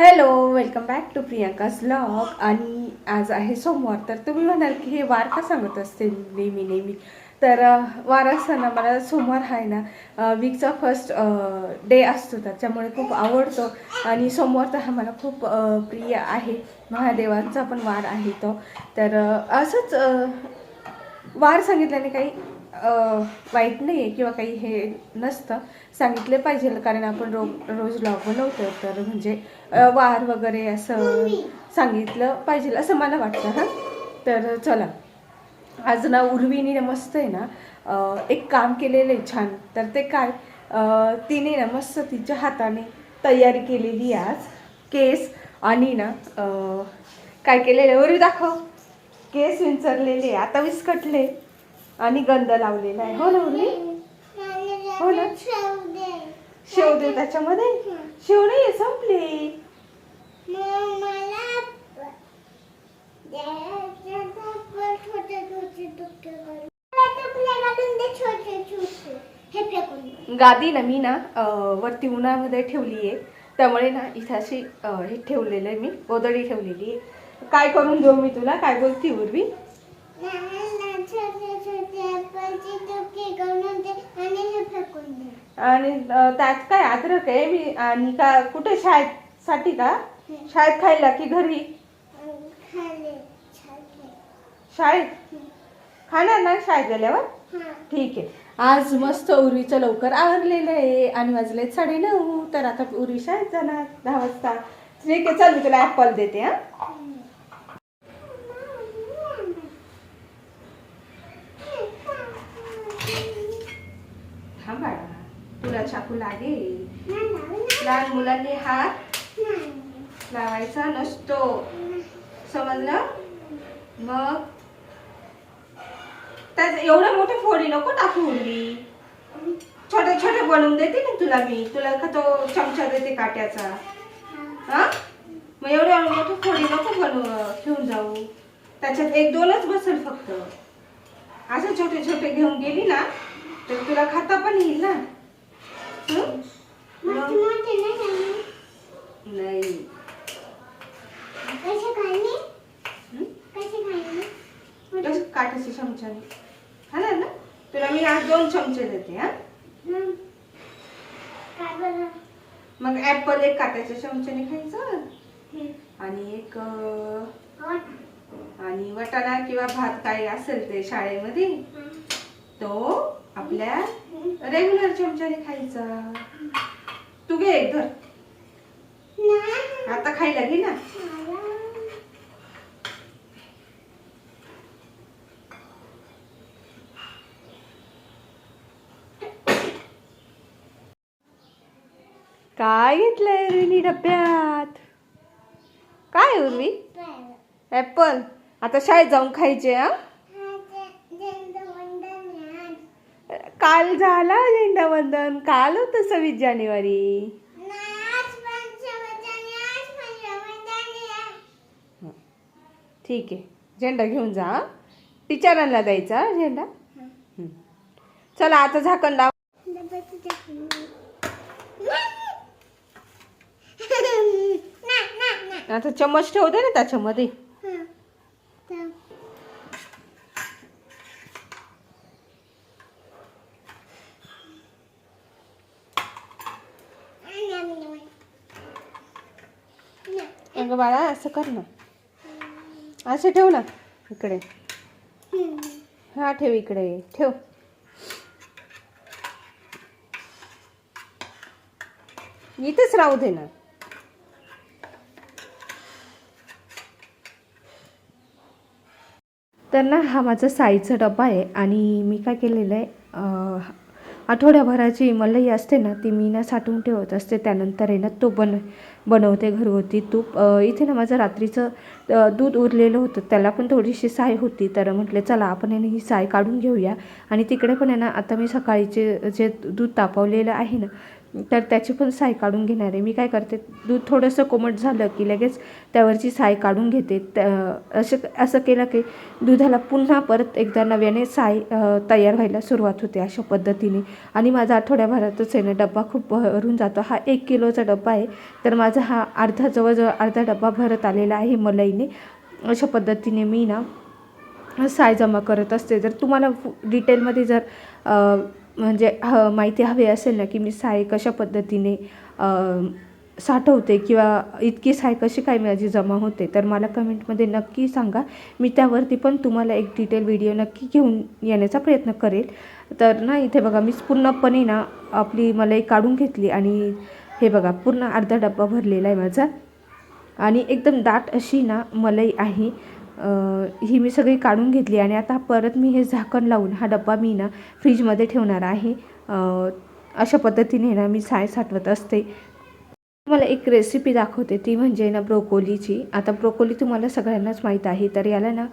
Hello welcome back to Priyanka's blog आणि आज आहे सोमवार तर तुम्ही म्हणाल की हे वार का सांगत असते नेहमी नेहमी? तर वार असताना मला सोमवार आहे ना वीकचा फर्स्ट डे असतो त्याच्यामुळे खूप आवडतो. आणि सोमवार तर हा मला खूप प्रिय आहे. महादेवांचा पण वार आहे तो. तर असंच वार सांगितल्याने काही वाईट नाही आहे किंवा काही हे नसतं. सांगितले पाहिजे कारण आपण रो रोज ब्लॉग बनवतो तर म्हणजे वार वगैरे असं सांगितलं पाहिजे असं मला वाटतं हां? तर चला. आज ना उर्वीने ना मस्त आहे ना. एक काम केलेलं आहे छान. तर ते काय? तिने ना मस्त तिच्या हाताने तयारी केलेली आहे आज. केस आणि ना काय केलेलं आहे? उर्वी दाखव. केस विंचरलेले आता विस्कटले. आणि गंध लावलेला आहे. हो ना हो ना? शेव दे त्याच्यामध्ये? शेवडे संपली संपले. गादी ना मी ना वरती उन्हामध्ये ठेवली आहे त्यामुळे ना इथे अशी हे ठेवलेलं आहे मी. गोदडी ठेवलेली आहे. काय करून देऊ मी तुला? काय बोलती उर्वी? आणि त्यात काय अद्रक आहे मी आणि का कुठे शाळेत साठी का शाळेत खायला की घरी? शाळेत खाणार ना शाळेत गेल्यावर? ठीक आहे. आज मस्त उर्वीचं लवकर आवरलेलं आहे आणि वाजले साडे नऊ तर आता उर्वी शाळेत जाणार दहा वाजता. ठीक आहे चल तुला ॲपल देते हा. बाळा तुला चाकू लागेल. लहान मुलांनी हात लावायचा नसतो. समजलं? मग? एवढे मोठे फोडी नको टाकू उरली. छोटे छोटे बनवून देते ना तुला मी. तुला का तो चमचा देते काट्याचा? हा. मग एवढे मोठे फोडी नको बनवू घेऊन जाऊ. त्याच्यात एक दोनच बसेल फक्त. असे छोटे छोटे घेऊन गेली ना तर तुला खाता पण येईल ना? नाही? कसं काटाच्या चमच्याने. खाणार ना? तुला मी आज दोन चमचे देते हा? मग ऍपल एक काट्याच्या चमच्याने खायचं आणि एक आणि वटाणा किंवा भात काय असेल ते शाळेमध्ये तो आपल्या रेग्युलर चमच्याने खायचा. तू घे एक धर. आता खायला घे ना. काय घेतलंय उर्वीनी डब्यात? काय उर्वी ऍपल आता शाळेत जाऊन खायचे हा? काल झाला झेंडा वंदन? काल होतं सव्वीस जानेवारी. ठीक आहे. झेंडा घेऊन जा हं? टीचरांना द्यायचा झेंडा. चला आता झाकण लाव. आता चमच ठेवू. दे ना त्याच्यामध्ये. बाळा असं कर ना. असं ठेव ना इकडे. हा ठेव इकडे. ठेव. इथेच राहू दे ना. तर ना हा माझा साईचा डबा आहे आणि मी काय केलेलं आहे आठवड्याभराची मलई असते ना ती मी ना साठवून ठेवत असते. त्यानंतर आहे ना तो बन बनवते घरगुती तूप. इथे ना माझं रात्रीचं दूध उरलेलं होतं. त्याला पण थोडीशी साय होती. तर म्हटले चला आपण आहे ना ही साय काढून घेऊया. आणि तिकडे पण आहे ना आता मी सकाळीचे जे दूध तापवलेलं आहे ना तर त्याची पण साय काढून घेणार आहे. मी काय करते दूध थोडंसं कोमट झालं की लगेच त्यावरची साय काढून घेते. त्या असं असं केलं की दुधाला पुन्हा परत एकदा नव्याने साय तयार व्हायला सुरुवात होते अशा पद्धतीने. आणि माझा आठवड्याभरातच आहे ना डब्बा खूप भरून जातो. हा एक किलोचा डब्बा आहे. तर माझा हा अर्धा जवळजवळ अर्धा डब्बा भरत आलेला आहे मलईने. अशा पद्धतीने मी ना साय जमा करत असते. जर तुम्हाला डिटेलमध्ये जर म्हणजे ह माहिती हवी असेल ना की मी साय कशा पद्धतीने साठवते किंवा इतकी साय कशी काय माझी जमा होते तर मला कमेंटमध्ये नक्की सांगा. मी त्यावरती पण तुम्हाला एक डिटेल व्हिडिओ नक्की घेऊन येण्याचा प्रयत्न करेल. तर ना इथे बघा मी पूर्णपणे ना आपली मलाई काढून घेतली आणि हे बघा पूर्ण अर्धा डब्बा भरलेला आहे माझा. आणि एकदम दाट अशी ना मलाई आहे. ही मी सगळी काढून घेतली आणि आता परत मी हे झाकण लावून हा डब्बा मी ना फ्रीजमध्ये ठेवणार आहे. अशा पद्धतीने ना मी साय साठवत असते. तुम्हाला एक रेसिपी दाखवते ती म्हणजे ना ब्रोकोलीची. आता ब्रोकोली तुम्हाला सगळ्यांनाच माहीत आहे. तर याला ना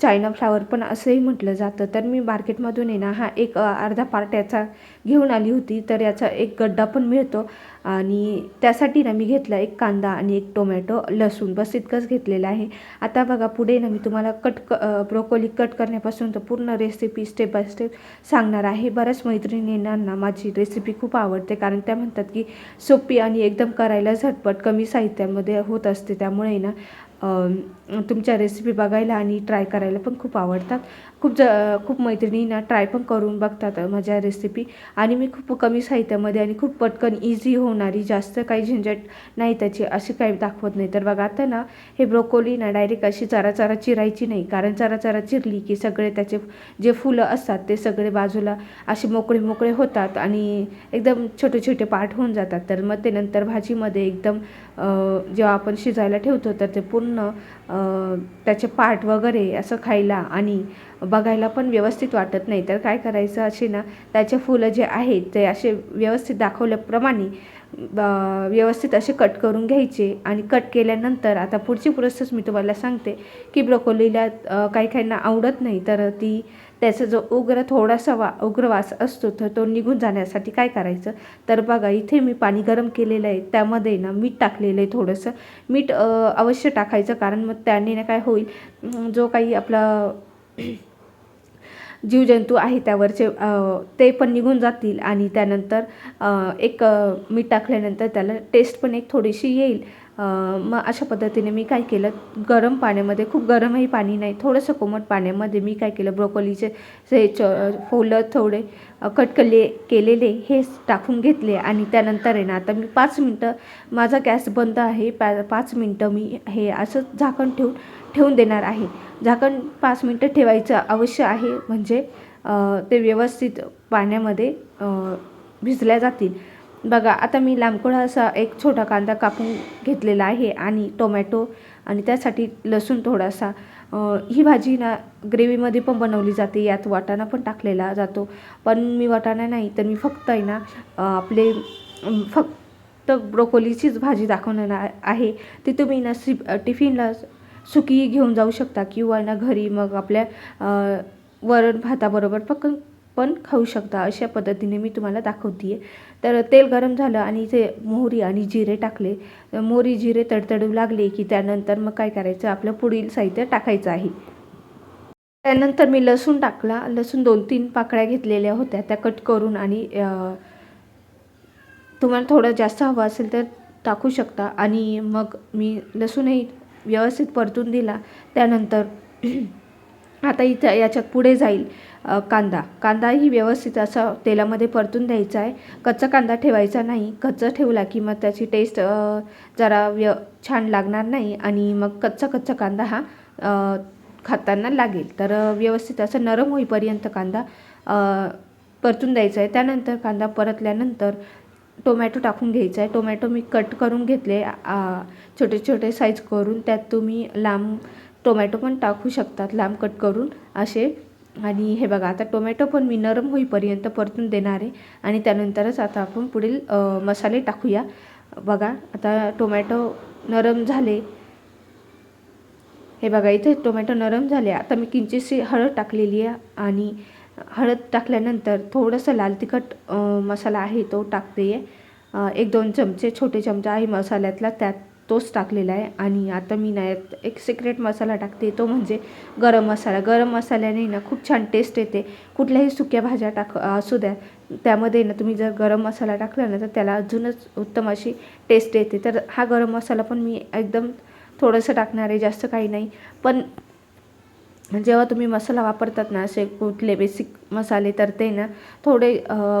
चायना फ्लावर पण असंही म्हटलं जातं. तर मी मार्केटमधून आहे ना हा एक अर्धा पार्ट याचा घेऊन आली होती तर याचा एक गड्डा पण मिळतो. आणि त्यासाठी ना मी घेतला एक कांदा आणि एक टोमॅटो लसूण बस इतकंच घेतलेलं आहे. आता बघा पुढे ना मी तुम्हाला कट क ब्रोकोली कट करण्यापासून तर पूर्ण रेसिपी स्टेप बाय स्टेप सांगणार आहे. बऱ्याच मैत्रिणींना माझी रेसिपी खूप आवडते कारण त्या म्हणतात की सोपी आणि एकदम करायला झटपट कमी साहित्यामध्ये होत असते. त्यामुळे ना तुमच्या रेसिपी बघायला आणि ट्राय करायला पण खूप आवडतात. खूप ज खूप मैत्रिणींना ट्राय पण करून बघतात माझ्या रेसिपी आणि मी खूप कमी साहित्यामध्ये आणि खूप पटकन इझी होणारी जास्त काही झंझट नाही त्याची अशी काही दाखवत नाही. तर बघा आता ना हे ब्रोकोली ना डायरेक्ट अशी चारा चारा चिरायची नाही. कारण चारा चारा चिरली की सगळे त्याचे जे फुलं असतात ते सगळे बाजूला असे मोकळे मोकळे होतात आणि एकदम छोटे छोटे पार्ट होऊन जातात. तर मग ते नंतर भाजीमध्ये एकदम जेव्हा आपण शिजायला ठेवतो तर ते पूर्ण अ, त्याचे पार्ट वगैरे असं खायला आणि बघायला पण व्यवस्थित वाटत नाही. तर काय करायचं असे ना त्याचे फुलं जे आहेत ते असे व्यवस्थित दाखवल्याप्रमाणे व्यवस्थित असे कट करून घ्यायचे आणि कट केल्यानंतर आता पुढची प्रोसेस मी तुम्हाला सांगते की ब्रोकोलीला काही काहींना आवडत नाही तर ती त्याचा जो उग्र थोडासा वा उग्र वास असतो तर तो निघून जाण्यासाठी काय करायचं? तर बघा इथे मी पाणी गरम केलेलं आहे. त्यामध्ये ना मीठ टाकलेलं आहे थोडंसं. मीठ अवश्य टाकायचं कारण मग त्याने ना काय होईल जो काही आपला जीवजंतू आहे त्यावरचे ते पण निघून जातील आणि त्यानंतर एक मीठ टाकल्यानंतर त्याला टेस्ट पण एक थोडीशी येईल. मग अशा पद्धतीने मी काय केलं? गरम पाण्यामध्ये खूप गरमही पाणी नाही थोडंसं कोमट पाण्यामध्ये मी काय केलं? ब्रोकोलीचे जे च फुलं थोडे अ, कट केले केलेले हे टाकून घेतले आणि त्यानंतर आहे ना आता मी पाच मिनटं माझा गॅस बंद आहे पा पाच मिनटं मी हे असं झाकण ठेवून ठेवून देणार आहे. झाकण पाच मिनटं ठेवायचं अवश्य आहे म्हणजे ते व्यवस्थित पाण्यामध्ये भिजल्या जातील. बघा आता मी लांबकोळा असा एक छोटा कांदा कापून घेतलेला आहे आणि टोमॅटो आणि त्यासाठी लसूण थोडासा. ही भाजी ना ग्रेव्हीमध्ये पण बनवली जाते यात वाटाणा पण टाकलेला जातो. पण मी वाटाणा नाही तर मी फक्त आहे ना आपले फक्त ब्रोकोलीचीच भाजी दाखवणार आहे. ती तुम्ही ना सि टिफिनला सुकी घेऊन जाऊ शकता किंवा ना घरी मग आपल्या वरण भाताबरोबर पकन पण खाऊ शकता अशा पद्धतीने मी तुम्हाला दाखवते तर तेल गरम झालं आणि ते मोहरी आणि जिरे टाकले. मोहरी जिरे तडतडू लागले की त्यानंतर मग काय करायचं? आपलं पुढील साहित्य टाकायचं आहे. त्यानंतर मी लसूण टाकला. लसूण दोन तीन पाकळ्या घेतलेल्या होत्या. त्या कट करून आणि तुम्हाला थोडं जास्त हवं असेल तर टाकू शकता. आणि मग मी लसूणही व्यवस्थित परतून दिला. त्यानंतर आता इथं याच्यात पुढे जाईल कांदा. कांदाही व्यवस्थित असा तेलामध्ये परतून द्यायचा आहे. कच्चा कांदा ठेवायचा नाही. कच्चा ठेवला की मग त्याची टेस्ट जरा व्य छान लागणार नाही आणि मग कच्चा कच्चा कांदा हा खाताना लागेल. तर व्यवस्थित असं नरम होईपर्यंत कांदा परतून द्यायचा आहे. त्यानंतर कांदा परतल्यानंतर टोमॅटो टाकून घ्यायचा आहे. टोमॅटो मी कट करून घेतले. छोटे छोटे साईज करून त्यात तुम्ही लांब टोमॅटो पण टाकू शकतात लांब कट करून असे. आणि हे बघा आता टोमॅटो पण मी नरम होईपर्यंत परतून देणार आहे. आणि त्यानंतरच आता आपण पुढील मसाले टाकूया. बघा आता टोमॅटो नरम झाले. हे बघा इथे टोमॅटो नरम झाले. आता मी किंचितशी हळद टाकलेली आहे आणि हळद टाकल्यानंतर थोडंसं लाल तिखट मसाला आहे तो टाकते. आहे एक दोन चमचे छोटे चमचा आहे मसाल्यातला त्यात तोच टाकलेला आहे. आणि आता मी ना एक सिक्रेट मसाला टाकते. तो म्हणजे गरम मसाला गरम मसाल्याने ना खूप छान टेस्ट येते. कुठल्याही सुक्या भाज्या टाक असू द्या. त्यामध्ये ना तुम्ही जर गरम मसाला टाकला ना तर त्याला अजूनच उत्तम अशी टेस्ट येते. तर हा गरम मसाला पण मी एकदम थोडंसं टाकणार आहे. जास्त काही नाही. पण जेव्हा तुम्ही मसाला वापरतात ना असे कुठले बेसिक मसाले तर ते ना थोडे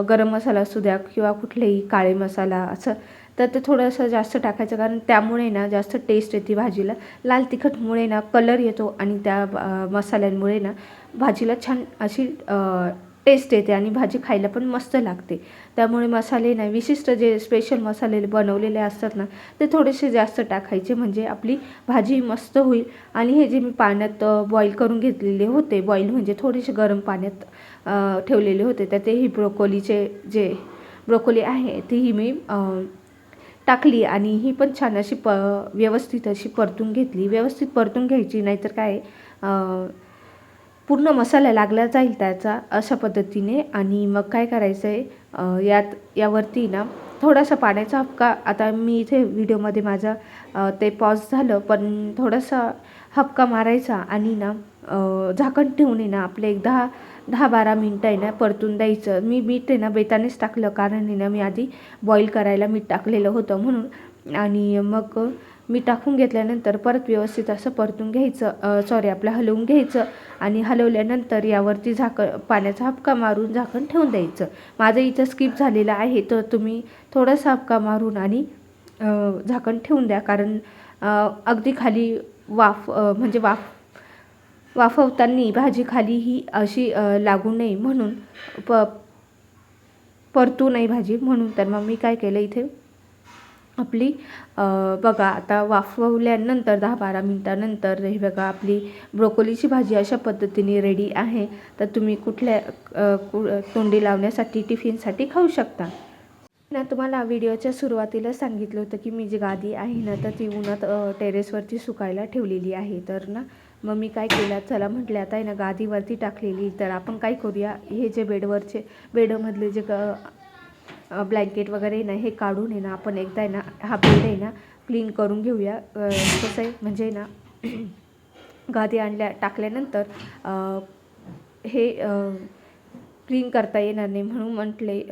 गरम मसाला असू द्या किंवा कुठलेही काळे मसाला असं तर ते थोडंसं जास्त टाकायचं कारण त्यामुळे ना जास्त टेस्ट येते भाजीला. लाल तिखटमुळे ना कलर येतो आणि त्या मसाल्यांमुळे ना भाजीला छान अशी टेस्ट येते आणि भाजी खायला पण मस्त लागते. त्यामुळे मसाले ना विशिष्ट जे स्पेशल मसाले बनवलेले असतात ना ते थोडेसे जास्त टाकायचे म्हणजे आपली भाजी मस्त होईल. आणि हे जे मी पाण्यात बॉईल करून घेतलेले होते बॉईल म्हणजे थोडेसे गरम पाण्यात ठेवलेले होते तर ते ही ब्रोकोलीचे जे ब्रोकोली आहे तीही मी टाकली आणि ही पण छान अशी प व्यवस्थित अशी परतून घेतली. व्यवस्थित परतून घ्यायची नाहीतर काय पूर्ण मसाला लागला जाईल त्याचा अशा पद्धतीने. आणि मग काय करायचं आहे यात यावरती ना थोडासा पाण्याचा हपका आता मी इथे व्हिडिओमध्ये माझा ते पॉज झालं पण थोडासा हपका मारायचा आणि ना झाकण ठेवून ना आपले एक दहा दहा बारा मिनटं आहे ना परतून द्यायचं. मी मीठ आहे ना बेतानेच टाकलं. कारण आहे ना मी आधी बॉईल करायला मीठ टाकलेलं होतं म्हणून. आणि मग मी टाकून घेतल्यानंतर परत व्यवस्थित असं परतून घ्यायचं. सॉरी आपलं हलवून घ्यायचं. आणि हलवल्यानंतर यावरती झाकण पाण्याचा हपका मारून झाकण ठेवून द्यायचं. माझं इथं स्किप झालेलं आहे तर तुम्ही थोडासा हपका मारून आणि झाकण ठेवून द्या. कारण अगदी खाली वाफ म्हणजे वाफ वाफवताना भाजी खाली ही अशी लागू नये म्हणून प परतू नाही भाजी म्हणून. तर मग मी काय केलं इथे? आपली बघा आता वाफवल्यानंतर दहा बारा मिनटानंतर हे बघा आपली ब्रोकोलीची भाजी अशा पद्धतीने रेडी आहे. तर तुम्ही कुठल्या कु तोंडी लावण्यासाठी टिफिनसाठी खाऊ शकता. ना तुम्हाला व्हिडिओच्या सुरुवातीला सांगितलं होतं की मी जी गादी आहे ना तर ती उन्हात टेरेसवरती सुकायला ठेवलेली आहे. तर ना मग मी काय केलं? चला म्हटले आता आहे ना गादीवरती टाकलेली. तर आपण काय करूया? हे जे बेडवरचे बेडमधले जे ग ब्लँकेट वगैरे ना हे काढून आहे ना आपण एकदा आहे ना हा बेड आहे ना क्लीन करून घेऊया. कसं आहे? म्हणजे ना गादी आणल्या टाकल्यानंतर हे क्लीन करता येणार नाही म्हणून म्हटले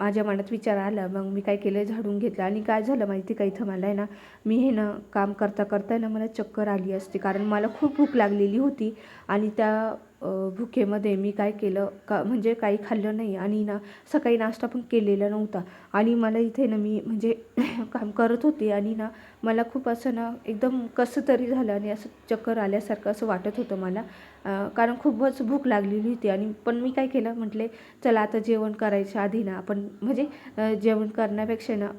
माझ्या मनात विचार आला मग मी काय केलं? झाडून घेतलं. आणि काय झालं माहिती का? इथं मला आहे ना मी हे ना काम करता करता ना मला चक्कर आली असते. कारण मला खूप भूक लागलेली होती आणि त्या भुकेमध्ये मी काय केलं का म्हणजे काही खाल्लं नाही आणि ना सकाळी नाश्ता पण केलेला नव्हता. आणि मला इथे ना मी म्हणजे काम करत होते आणि ना मला खूप असं ना एकदम कसं तरी झालं आणि असं चक्कर आल्यासारखं असं वाटत होतं मला. कारण खूपच भूक लागलेली होती आणि पण मी काय केलं म्हटले चला आता जेवण करायच्या आधी ना आपण म्हणजे जेवण करण्यापेक्षा ना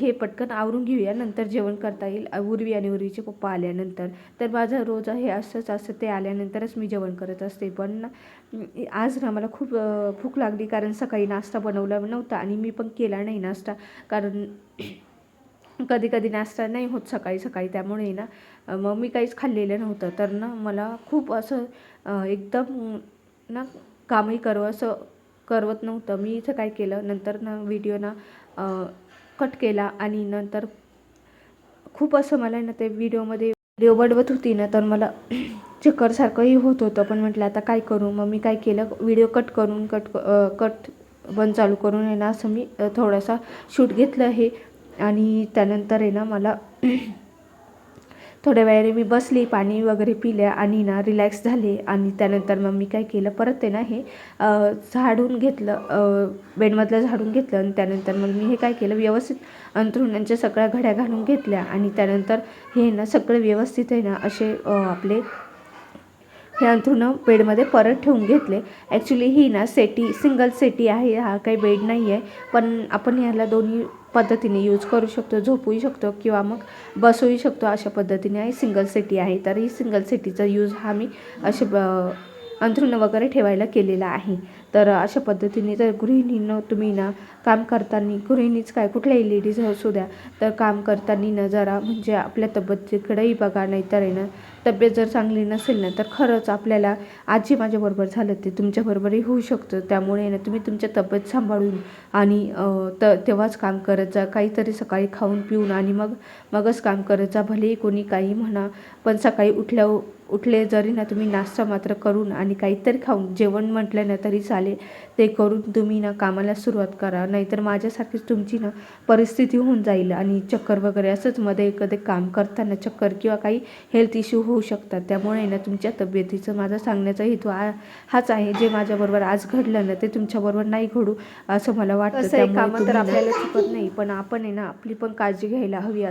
हे पटकन आवरून घेऊया. नंतर जेवण करता येईल. उर्वी आणि उर्वीचे पप्पा आल्यानंतर. तर माझं रोज हे असंच असं ते आल्यानंतरच मी जेवण करत असते. पण आज ना मला खूप भूक लागली कारण सकाळी नाश्ता बनवला नव्हता आणि मी पण केला नाही नाश्ता. कारण कधी कधी नाश्ता नाही होत सकाळी सकाळी त्यामुळे ना मग मी काहीच खाल्लेलं नव्हतं. तर ना मला खूप असं एकदम ना कामही करवं असं करवत नव्हतं. मी इथं काय केलं? नंतर ना व्हिडिओ ना कट केला आणि नंतर खूप असं मला ना ते व्हिडिओमध्ये व्हिडिओ बडवत होती ना तर मला चक्करसारखंही होत होतं. पण म्हटलं आता काय करू? मग मी काय केलं? व्हिडिओ कट करून कट कट बंद चालू करून आहे ना असं मी थोडासा शूट घेतलं हे आणि त्यानंतर आहे ना मला थोड्या वेळाने मी बसली पाणी वगैरे पिल्या आणि ना रिलॅक्स झाले आणि त्यानंतर मग मी काय केलं परत आहे ना हे झाडून घेतलं बेडमधलं झाडून घेतलं आणि त्यानंतर मग मी हे काय केलं व्यवस्थित अंथरुणांच्या सगळ्या घड्या घालून घेतल्या आणि त्यानंतर हे ना सगळं व्यवस्थित आहे ना असे आपले हे अंथरुणं बेडमध्ये परत ठेवून घेतले. ॲक्च्युली ही ना सेटी सिंगल सेटी आहे हा काही बेड नाही आहे पण आपण याला दोन्ही पद्धतीने यूज करू शकतो झोपूही शकतो किंवा मग बसूही शकतो अशा पद्धतीने. आहे सिंगल सिटी आहे. तर ही सिंगल सिटीचा यूज हा मी असे ब अंथरुणं वगैरे ठेवायला केलेला आहे. तर अशा पद्धतीने जर गृहिणीनं तुम्ही ना काम करताना गृहिणीच काय कुठल्याही लेडीज हो, असू द्या तर काम करताना ना जरा म्हणजे आपल्या तब्येतीकडेही बघा नाही तर आहे ना तब्येत जर चांगली नसेल ना तर खरंच आपल्याला आजी माझ्याबरोबर झालं ते तुमच्याबरोबरही होऊ शकतं. त्यामुळे ना तुम्ही तुमच्या तब्येत सांभाळून आणि त तेव्हाच काम करत जा. काहीतरी सकाळी खाऊन पिऊन आणि मग मगच काम करत जा. भलेही कोणी काही म्हणा पण सकाळी उठल्या उठले जरी ना तुम्ही नाश्ता मात्र करून आणि काहीतरी खाऊन जेवण म्हटलं ना तरी चालेल. ते करून तुम्ही ना कामाला सुरुवात करा. नाहीतर माझ्यासारखीच तुमची ना परिस्थिती होऊन जाईल आणि चक्कर वगैरे असंच मध्ये कधी काम करताना चक्कर किंवा काही हेल्थ इश्यू होऊ शकतात. त्यामुळे ना तुमच्या तब्येतीचं माझा सांगण्याचा हेतू हा हाच आहे. जे माझ्याबरोबर आज घडलं ना ते तुमच्याबरोबर नाही घडू असं मला वाटतं. कामं तर आपल्याला चुकत नाही पण आपण आहे ना आपली पण काळजी घ्यायला हवी.